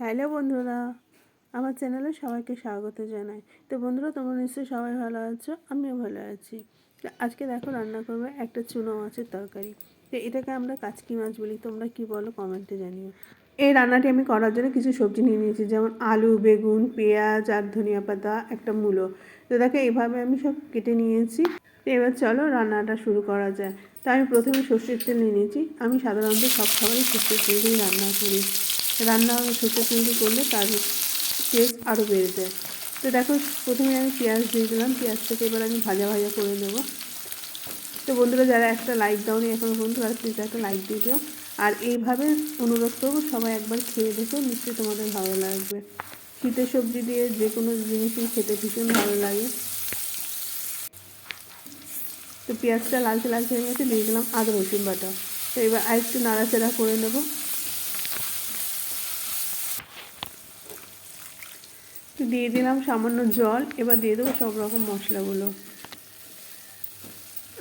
Hello বন্ধুরা, আমার চ্যানেলে সবাইকে স্বাগত জানাই। তো বন্ধুরা, তোমরা নিশ্চয়ই সবাই ভালো আছো? আমিও ভালো আছি। তো আজকে দেখো রান্না করবে একটা চুনো মাছের তরকারি। তো এটাকে আমরা কাচকি মাছ বলি, তোমরা কি বলো কমেন্টে জানিও। এই রান্নাটি আমি করার জন্য কিছু সবজি নিয়ে নিয়েছি, যেমন আলু, বেগুন, পেঁয়াজ আর ধনিয়া পাতা, একটা মূলো। তো দেখো এইভাবে আমি সব কেটে নিয়েছি। তো এবার চলো রান্নাটা শুরু করা যায়। তো আমি প্রথমে সর্ষের তেল নিয়ে নিয়েছি। আমি সাধারণত সব খাবারই সর্ষের তেল দিয়েই রান্না করি। রান্না তেল দিয়ে করলে তার টেস্ট আরও বেড়ে যায়। তো দেখো, প্রথমে আমি পেঁয়াজ দিয়ে দিলাম। পেঁয়াজটাকে এবার আমি ভাজা ভাজা করে নেব। তো বন্ধুরা, যারা একটা লাইক দাওনি এখনও পর্যন্ত, তারা প্লিজ একটা লাইক দিয়ে দিও। আর এইভাবে অনুরোধ করব, সবাই একবার খেয়ে দেখো, নিশ্চয়ই তোমাদের ভালো লাগবে। শীতের সবজি দিয়ে যে কোনো জিনিসই খেতে ভীষণ ভালো লাগে। তো পেঁয়াজটা লালচে লালচে হয়ে গেছে, দিয়ে দিলাম আদা রসুন বাটা। তো এবার আরেকটু নাড়াচাড়া করে নেব। তো দিয়ে দিলাম সামান্য জল, এবার দিয়ে দেবো সব রকম মশলাগুলো।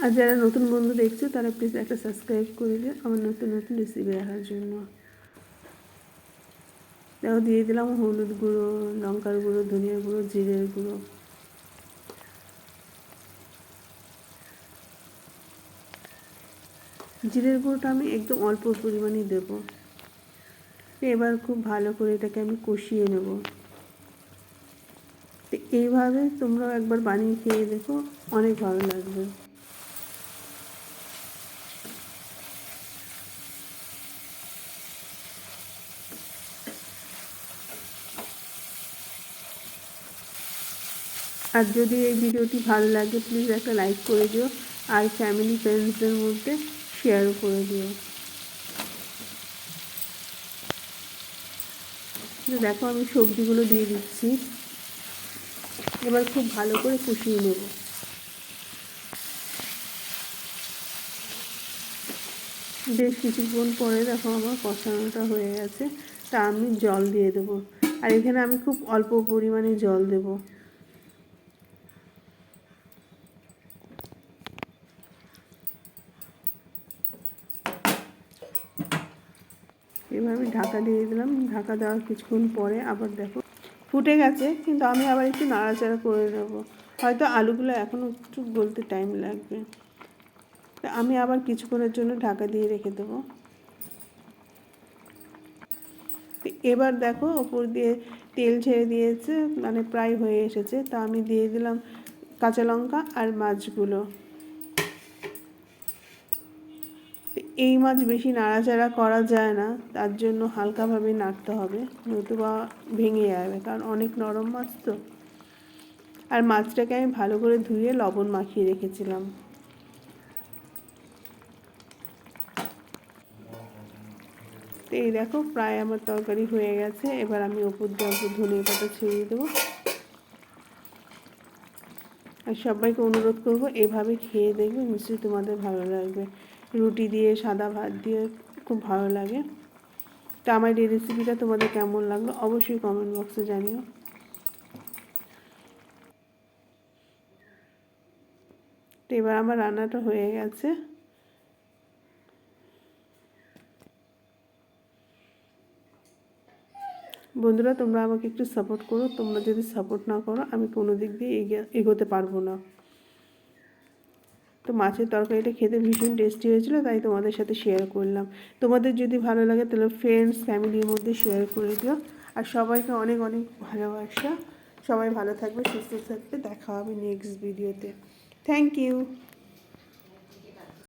আর যারা নতুন বন্ধু দেখছ, তারা প্লিজ একটা সাবস্ক্রাইব করে দিও আমার নতুন নতুন রেসিপি দেখার জন্য। দেখো, দিয়ে দিলাম হলুদ গুঁড়ো, লঙ্কার গুঁড়ো, ধনিয়ার গুঁড়ো, জিরের গুঁড়ো। জিরের গুঁড়োটা আমি একদম অল্প পরিমাণেই দেবো। এবার খুব ভালো করে এটাকে আমি কষিয়ে নেব। তো এইভাবে তোমরাও একবার বানিয়ে খেয়ে দেখো, অনেক ভালো লাগবে। আর যদি এই ভিডিওটি ভালো লাগে প্লিজ একটা লাইক করে দিও, আর ফ্যামিলি ফ্রেন্ডসদের মধ্যে শেয়ারও করে দিও। দেখো আমি সবজিগুলো দিয়ে দিচ্ছি। এবার খুব ভালো করে কষিয়ে নেব। বেশ কিছুক্ষণ পরে দেখো আমার কষানোটা হয়ে গেছে, তা আমি জল দিয়ে দেবো। আর এখানে আমি খুব অল্প পরিমাণে জল দেব। এবার আমি ঢাকা দিয়ে দিলাম। ঢাকা দেওয়ার কিছুক্ষণ পরে আবার দেখো ফুটে গেছে, কিন্তু আমি আবার একটু নাড়াচাড়া করে নেব। হয়তো আলুগুলো এখনও একটু গলতে টাইম লাগবে। আমি আবার কিছুক্ষণের জন্য ঢাকা দিয়ে রেখে দেবো। এবার দেখো, ওপর দিয়ে তেল ছেড়ে দিয়েছে মানে প্রায় হয়ে এসেছে। তা আমি দিয়ে দিলাম কাঁচা লঙ্কা আর মাছগুলো। এই মাছ বেশি নাড়াচাড়া করা যায় না, তার জন্য হালকাভাবে নাড়তে হবে, নতুবা ভেঙে যাবে, কারণ অনেক নরম মাছ তো। আর মাছটাকে আমি ভালো করে ধুয়ে লবণ মাখিয়ে রেখেছিলাম। তো এই দেখো, প্রায় আমার তরকারি হয়ে গেছে, এবার আমি ওপর দিয়ে ধনিয়া পাতা ছড়িয়ে দেবো। আর সবাইকে অনুরোধ করব, এভাবে খেয়ে দেখবে, নিশ্চয়ই তোমাদের ভালো লাগবে। রুটি দিয়ে, সাদা ভাত দিয়ে খুব ভালো লাগে। তো আমার এই রেসিপিটা তোমাদের কেমন লাগল অবশ্যই কমেন্ট বক্সে জানিও। তো এবার আমার রান্নাটা হয়ে গেছে। বন্ধুরা, তোমরা আমাকে একটু সাপোর্ট করো। তোমরা যদি সাপোর্ট না করো, আমি কোনো দিক দিয়ে এগোতে পারব না। তো মাছের তরকারিটা খেতে ভীষণ টেস্টি হয়েছিলো, তাই তোমাদের সাথে শেয়ার করলাম। তোমাদের যদি ভালো লাগে তাহলে ফ্রেন্ডস ফ্যামিলির মধ্যে শেয়ার করে দিও। আর সবাইকে অনেক অনেক ভালোবাসা। সবাই ভালো থাকবে, সুস্থ থাকবে। দেখা হবে নেক্সট ভিডিওতে থ্যাংক ইউ